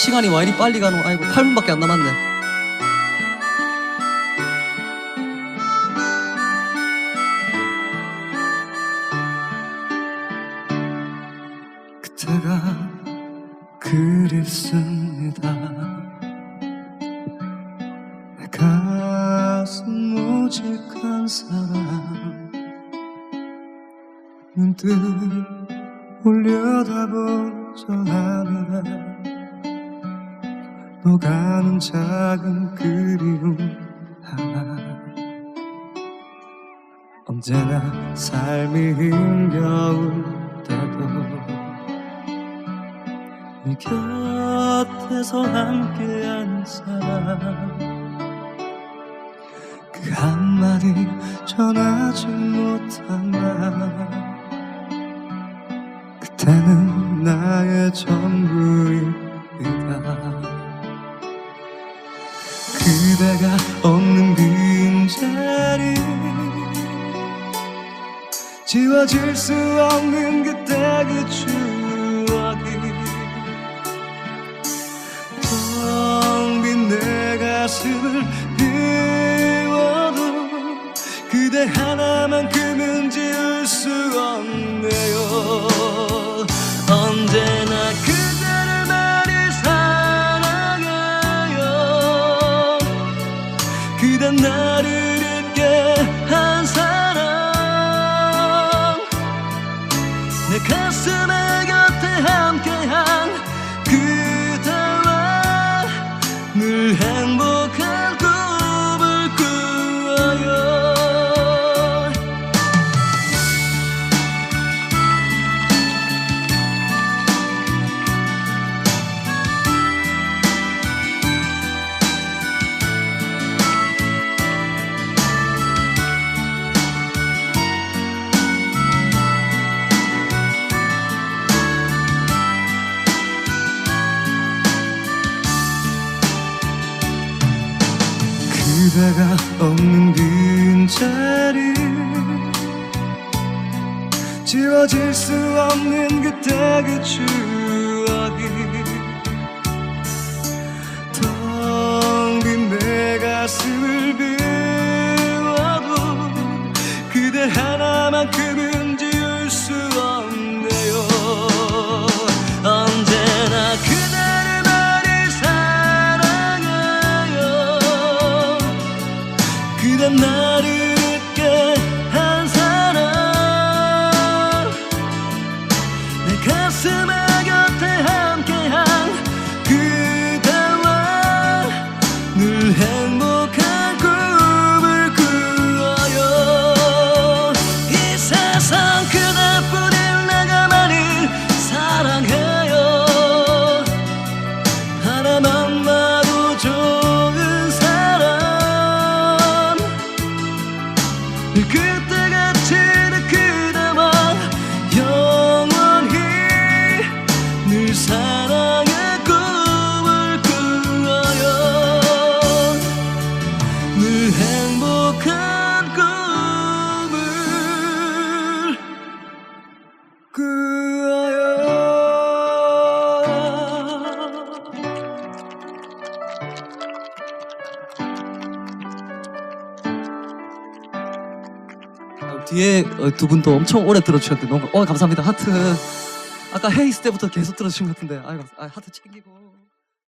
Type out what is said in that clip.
시간이 와 이리 빨리 가노. 아이고 8분밖에 안 남았네. 그때가 그립습니다. 내 가슴 오직한 사람. 문득 올려다보죠 하늘에 녹아는 작은 그리움 하나. 언제나 삶이 힘겨울 때도 이 곁에서 함께한 사람. 그 한마디 전하지 못한 말 그때는 나의 전부 그대가 없는 빈자리. 지워질 수 없는 그때 그 추억 그대가 없는 빈자리 지워질 수 없는 그때 그 추억이 그 뒤에 두 분도 엄청 오래 들어주셨는데 너무 어 감사합니다. 하트. 아까 헤이스 때부터 계속 들어주신 것 같은데. 아, 하트 챙기고